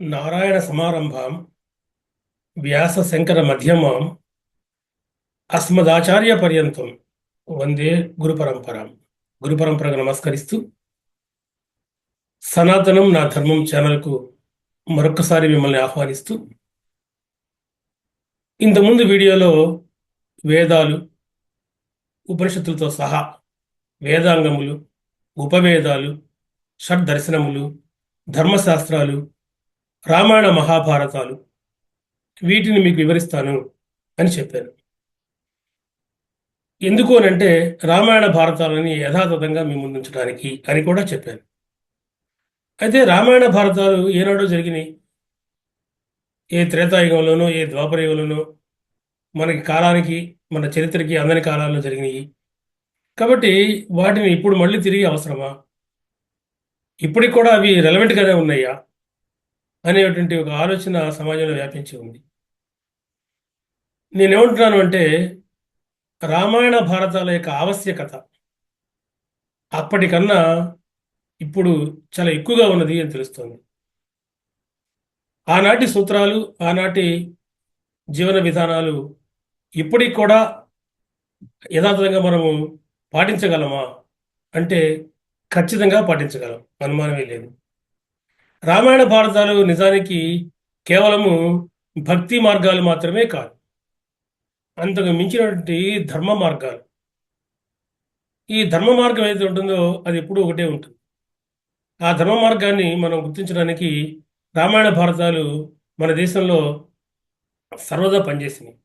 నారాయణ సమారంభాం వ్యాస శంకర మధ్యమాం అస్మదాచార్య పర్యంతం వందే గురు పరంపరాం గురు పరంపరకు నమస్కరిస్తూ సనాతనం నా ధర్మం ఛానల్కు మరొకసారి మిమ్మల్ని ఆహ్వానిస్తూ ఇంతకుముందు వీడియోలో వేదాలు ఉపనిషత్తులతో సహా వేదాంగములు ఉపవేదాలు షడ్దర్శనములు ధర్మశాస్త్రాలు రామాయణ మహాభారతాలు. వీటిని మీకు వివరిస్తాను అని చెప్పాను ఎందుకు అని అంటే రామాయణ భారతాలని యథాతథంగా మీ ముందుంచడానికి అని కూడా చెప్పాను అయితే రామాయణ భారతాలు ఏనాడో జరిగినాయి. ఏ త్రేతాయుగంలోనో ఏ ద్వాపరయుగంలోనో మనకి కాలానికి మన చరిత్రకి అందని కాలాల్లో జరిగినాయి. కాబట్టి వాటిని ఇప్పుడు మళ్ళీ తిరిగి అవసరమా? ఇప్పటికి కూడా అవి రెలవెంట్గానే ఉన్నాయా? అనేటువంటి ఒక ఆలోచన సమాజంలో వ్యాపించి ఉంది. నేనేమంటున్నాను అంటే రామాయణ భారతాల యొక్క ఆవశ్యకత అప్పటికన్నా ఇప్పుడు చాలా ఎక్కువగా ఉన్నది అని తెలుస్తుంది. ఆనాటి సూత్రాలు ఆనాటి జీవన విధానాలు ఇప్పటికి కూడా యథాతథంగా మనము పాటించగలమా అంటే ఖచ్చితంగా పాటించగలం. అనుమానమే లేదు. రామాయణ భారతాలు నిజానికి కేవలము భక్తి మార్గాలు మాత్రమే కాదు. అంతకు మించినటువంటి ధర్మ మార్గాలు. ఈ ధర్మ మార్గం ఏదైతే ఉంటుందో అది ఎప్పుడూ ఒకటే ఉంటుంది. ఆ ధర్మ మార్గాన్ని మనం గుర్తించడానికి రామాయణ భారతాలు మన దేశంలో సర్వదా పనిచేసినాయి.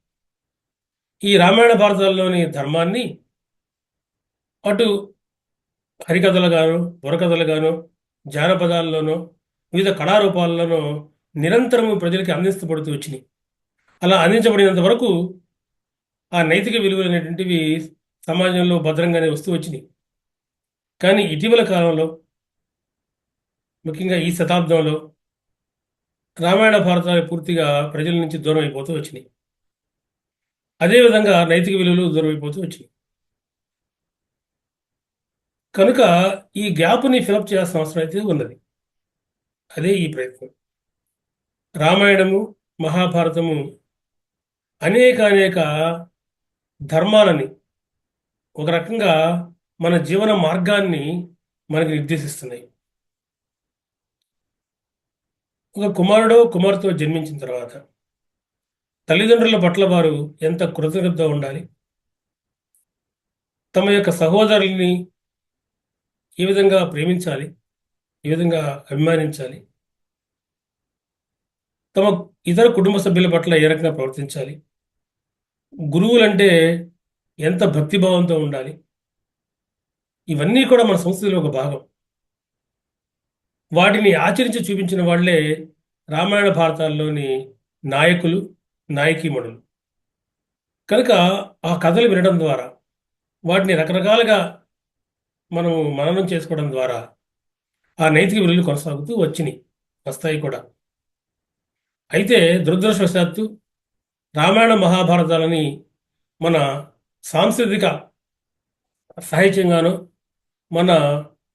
ఈ రామాయణ భారతాల్లోని ధర్మాన్ని అటు హరికథలు గాను బుర్రకథలు గాను జానపదాల్లోనూ వివిధ కళారూపాల్లోనూ నిరంతరము ప్రజలకి అందించబడుతూ వచ్చినాయి. అలా అందించబడినంత వరకు ఆ నైతిక విలువలు అనేటువంటివి సమాజంలో భద్రంగానే వస్తూ వచ్చినాయి. కానీ ఇటీవల కాలంలో ముఖ్యంగా ఈ శతాబ్దంలో రామాయణ భారతాలు పూర్తిగా ప్రజల నుంచి దూరం అయిపోతూ వచ్చినాయి. అదేవిధంగా నైతిక విలువలు దూరం అయిపోతూ వచ్చినాయి. కనుక ఈ గ్యాప్ని ఫిలప్ చేయాల్సిన అవసరం అయితే ఉన్నది. అదే ఈ ప్రయత్నం. రామాయణము మహాభారతము అనేక అనేక ధర్మాలని ఒక రకంగా మన జీవన మార్గాన్ని మనకు నిర్దేశిస్తున్నాయి. ఒక కుమారుడో కుమార్తె జన్మించిన తర్వాత తల్లిదండ్రుల పట్ల వారు ఎంత కృతజ్ఞత ఉండాలి? తమ యొక్క సహోదరుల్ని ఏ విధంగా ప్రేమించాలి? ఈ విధంగా అభిమానించాలి. తమ ఇతర కుటుంబ సభ్యుల పట్ల ఏ రకంగా ప్రవర్తించాలి? గురువులంటే ఎంత భక్తిభావంతో ఉండాలి? ఇవన్నీ కూడా మన సంస్కృతిలో ఒక భాగం. వాటిని ఆచరించి చూపించిన వాళ్ళే రామాయణ భారతాల్లోని నాయకులు నాయకీమణులు. కనుక ఆ కథలు వినడం ద్వారా వాటిని రకరకాలుగా మనం మననం చేసుకోవడం ద్వారా ఆ నైతిక విలువలు కొనసాగుతూ వచ్చినాయి వస్తాయి కూడా. అయితే దురదృష్టవశాత్తు రామాయణ మహాభారతాలని మన సాంస్కృతిక సాహిత్యంగానో మన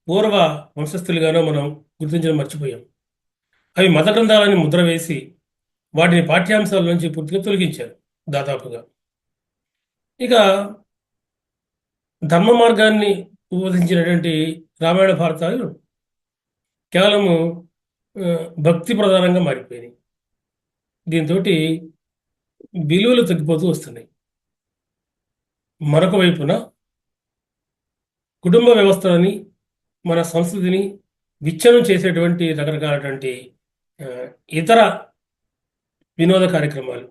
పూర్వ వంశస్థులుగానో మనం గుర్తించడం మర్చిపోయాం. అవి మత గ్రంథాలని ముద్ర వేసి వాటిని పాఠ్యాంశాల నుంచి పూర్తిగా తొలగించారు దాదాపుగా. ఇక ధర్మ మార్గాన్ని ఉపదించినటువంటి రామాయణ భారతాలు కేవలము భక్తి ప్రధానంగా మారిపోయినాయి. దీంతో విలువలు తగ్గిపోతూ వస్తున్నాయి. మరొక వైపున కుటుంబ వ్యవస్థలని మన సంస్కృతిని విచ్ఛిన్నం చేసేటువంటి రకరకాలటువంటి ఇతర వినోద కార్యక్రమాలు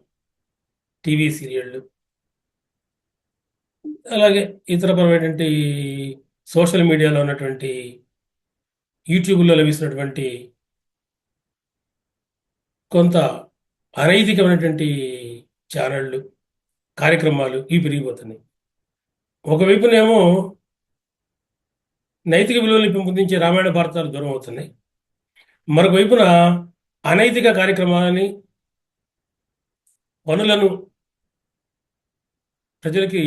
టీవీ సీరియళ్ళు అలాగే ఇతర పరమైనటువంటి సోషల్ మీడియాలో ఉన్నటువంటి యూట్యూబ్లో లభిస్తున్నటువంటి కొంత అనైతికమైనటువంటి ఛానళ్ళు కార్యక్రమాలు ఇవి పెరిగిపోతున్నాయి. ఒకవైపునేమో నైతిక విలువలు పెంపొందించే రామాయణ భారతాలు దూరం అవుతున్నాయి. మరొకవైపున అనైతిక కార్యక్రమాలని పనులను ప్రజలకి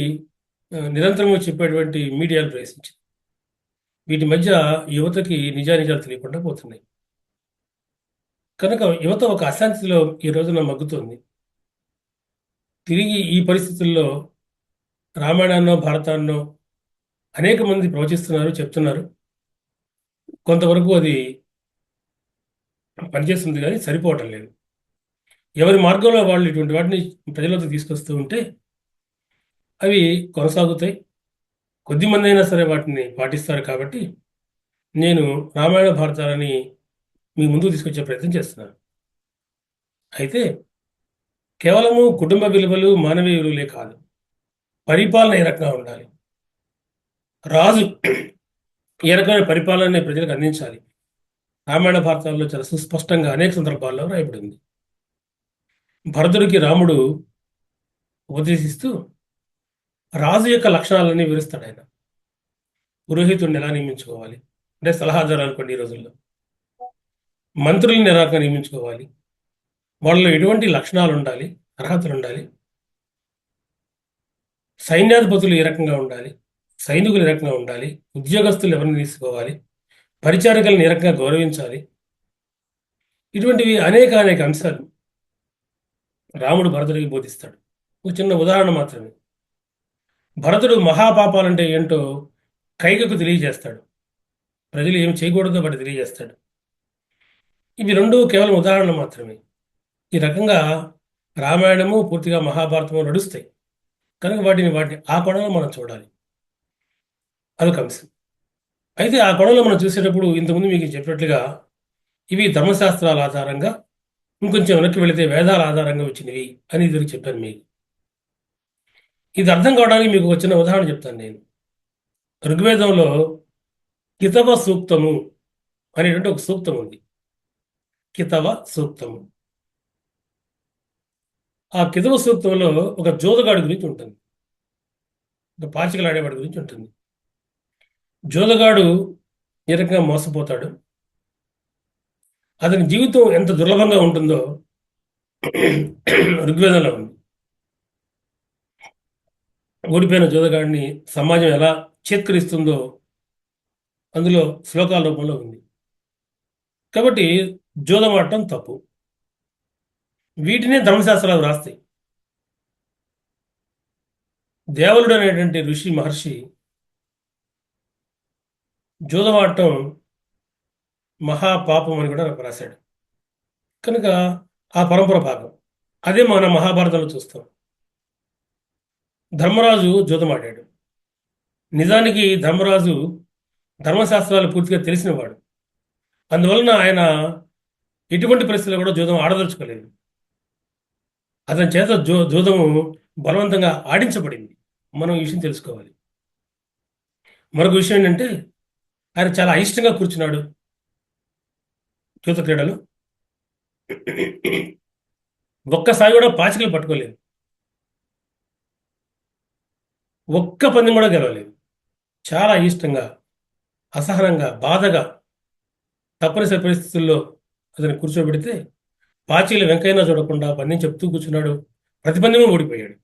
నిరంతరంగా చెప్పేటువంటి మీడియాలు ప్రవేశించింది వీటి మధ్య యువతకి నిజానిజాలు తెలియకుండా పోతున్నాయి. కనుక యువత ఒక అశాంతిలో ఈ రోజున మగ్గుతోంది. తిరిగి ఈ పరిస్థితుల్లో రామాయణాన్నో భారతాన్నో అనేక మంది ప్రవచిస్తున్నారు చెప్తున్నారు. కొంతవరకు అది పనిచేస్తుంది కానీ సరిపోవటం లేదు. ఎవరి మార్గంలో వాళ్ళు ఇటువంటి వాటిని ప్రజలకు తీసుకొస్తూ ఉంటే అవి కొనసాగుతాయి. కొద్ది మంది అయినా సరే వాటిని పాటిస్తారు కాబట్టి నేను రామాయణ భారతాలని మీ ముందుకు తీసుకొచ్చే ప్రయత్నం చేస్తున్నాను. అయితే కేవలము కుటుంబ విలువలు మానవీయ విలువలే కాదు పరిపాలన ఏ రకంగా ఉండాలి రాజు ఏ రకమైన పరిపాలన ప్రజలకు అందించాలి రామాయణ భారతాల్లో చాలా సుస్పష్టంగా అనేక సందర్భాల్లో రాయబడింది. భరతుడికి రాముడు ఉపదేశిస్తూ రాజు యొక్క లక్షణాలన్నీ వివరిస్తాడు ఆయన. పురోహితుడిని ఎలా నియమించుకోవాలి? అంటే సలహాదారు అనుకోండి ఈ రోజుల్లో. మంత్రుల్ని ఎలా నియమించుకోవాలి? వాళ్ళలో ఎటువంటి లక్షణాలు ఉండాలి? అర్హతలు ఉండాలి? సైన్యాధిపతులు ఏ రకంగా ఉండాలి? సైనికులు ఏ రకంగా ఉండాలి? ఉద్యోగస్తులు ఎవరిని తీసుకోవాలి? పరిచారికలను ఏ రకంగా గౌరవించాలి? ఇటువంటివి అనేక అనేక అంశాలు రాముడు భరతుడికి బోధిస్తాడు. ఒక చిన్న ఉదాహరణ మాత్రమే. భరతుడు మహాపాపాలంటే ఏంటో కైకకు తెలియజేస్తాడు. ప్రజలు ఏం చేయకూడదో వాటి తెలియజేస్తాడు. ఇవి రెండు కేవలం ఉదాహరణ మాత్రమే. ఈ రకంగా రామాయణము పూర్తిగా మహాభారతము నడుస్తాయి. కనుక వాటిని వాటిని ఆ కోణంలో మనం చూడాలి. అదొక అంశం. అయితే ఆ కోణంలో మనం చూసేటప్పుడు ఇంతకుముందు మీకు చెప్పినట్లుగా ఇవి ధర్మశాస్త్రాల ఆధారంగా ఇంకొంచెం వెనక్కి వెళితే వేదాల ఆధారంగా వచ్చినవి అని ఎదురు చెప్పాను మీకు. ఇది అర్థం కావడానికి మీకు వచ్చిన ఉదాహరణ చెప్తాను నేను. ఋగ్వేదంలో కితవ సూక్తము అనేటువంటి ఒక సూక్తం ఉంది. కితవ సూక్తము. ఆ కితవ సూక్తంలో ఒక జోదగాడి గురించి ఉంటుంది. ఒక పాచికలాడేవాడి గురించి ఉంటుంది. జోదగాడు ఏ రకంగా మోసపోతాడు? అతని జీవితం ఎంత దుర్లభంగా ఉంటుందో ఋగ్వేదంలో ఉంది. ఓడిపోయిన జోదగాడిని సమాజం ఎలా చేత్కరిస్తుందో అందులో శ్లోకాల రూపంలో ఉంది. కాబట్టి జోదమాటం తప్పు. వీటినే ధర్మశాస్త్రాలు రాస్తాయి. దేవలుడు అనేటువంటి ఋషి మహర్షి జోదమాటం మహాపాపం అని కూడా రాశాడు. కనుక ఆ పరంపర భాగం. అదే మన మహాభారతంలో చూస్తాం. ధర్మరాజు జూదమాడాడు నిజానికి ధర్మరాజు ధర్మశాస్త్రాలు పూర్తిగా తెలిసినవాడు. అందువలన ఆయన ఎటువంటి పరిస్థితుల్లో కూడా జూదం ఆడదలుచుకోలేదు. అతని చేత జో జూదము బలవంతంగా ఆడించబడింది. మనం ఈ విషయం తెలుసుకోవాలి. మరొక విషయం ఏంటంటే ఆయన చాలా అయిష్టంగా కూర్చున్నాడు. జూత క్రీడలు. ఒక్కసారి కూడా పాచికలు పట్టుకోలేదు. ఒక్క పందెం కూడా గెలవలేదు. చాలా ఇష్టంగా అసహనంగా బాధగా తప్పనిసరి పరిస్థితుల్లో అతను కూర్చోబెడితే పాచీలు వెంకయ్యన చూడకుండా పందెం చెప్తూ కూర్చున్నాడు. ప్రతిపందెము ఓడిపోయాడు.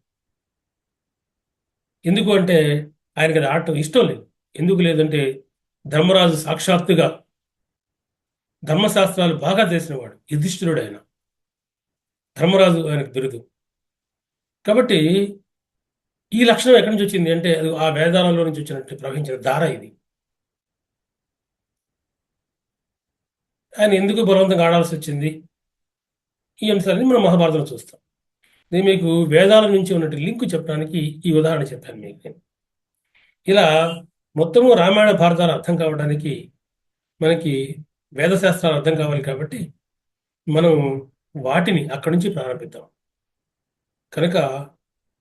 ఎందుకు అంటే ఆయనకి అది ఆడటం ఇష్టం లేదు. ఎందుకు లేదంటే ధర్మరాజు సాక్షాత్తుగా ధర్మశాస్త్రాలు బాగా తెలిసినవాడు యుధిష్ఠిరుడు ఆయన. ధర్మరాజు ఆయనకు బిరుదు. కాబట్టి ఈ లక్షణం ఎక్కడి నుంచి వచ్చింది అంటే అది ఆ వేదాలలో నుంచి వచ్చినట్టు ప్రవహించిన ధార ఇది. ఆయన ఎందుకు బలవంతంగా ఆడాల్సి వచ్చింది? ఈ అంశాలని మనం మహాభారతంలో చూస్తాం. నేను మీకు వేదాల నుంచి ఉన్నట్టు లింక్ చెప్పడానికి ఈ ఉదాహరణ చెప్పాను మీకు నేను. ఇలా మొత్తము రామాయణ భారతాలు అర్థం కావడానికి మనకి వేదశాస్త్రాలు అర్థం కావాలి కాబట్టి మనం వాటిని అక్కడి నుంచి ప్రారంభిద్దాం. కనుక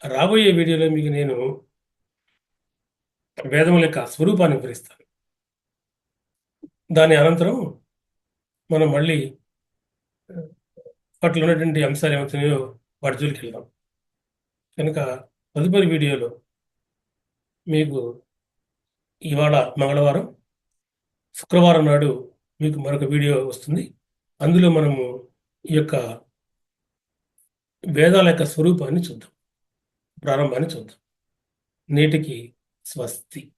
రాబోయే వీడియోలో మీకు నేను వేదముల యొక్క స్వరూపాన్ని వివరిస్తాను. దాని అనంతరం మనం మళ్ళీ వాటిలో ఉన్నటువంటి అంశాలు ఏమవుతున్నాయో వాటి జోలికి వెళ్దాం. కనుక తదుపరి వీడియోలో మీకు ఇవాళ మంగళవారం శుక్రవారం నాడు మీకు మరొక వీడియో వస్తుంది. అందులో మనము ఈ యొక్క వేదాల యొక్క స్వరూపాన్ని చూద్దాం. ప్రారంభాన్ని చూద్దాం. నేటికి స్వస్తి.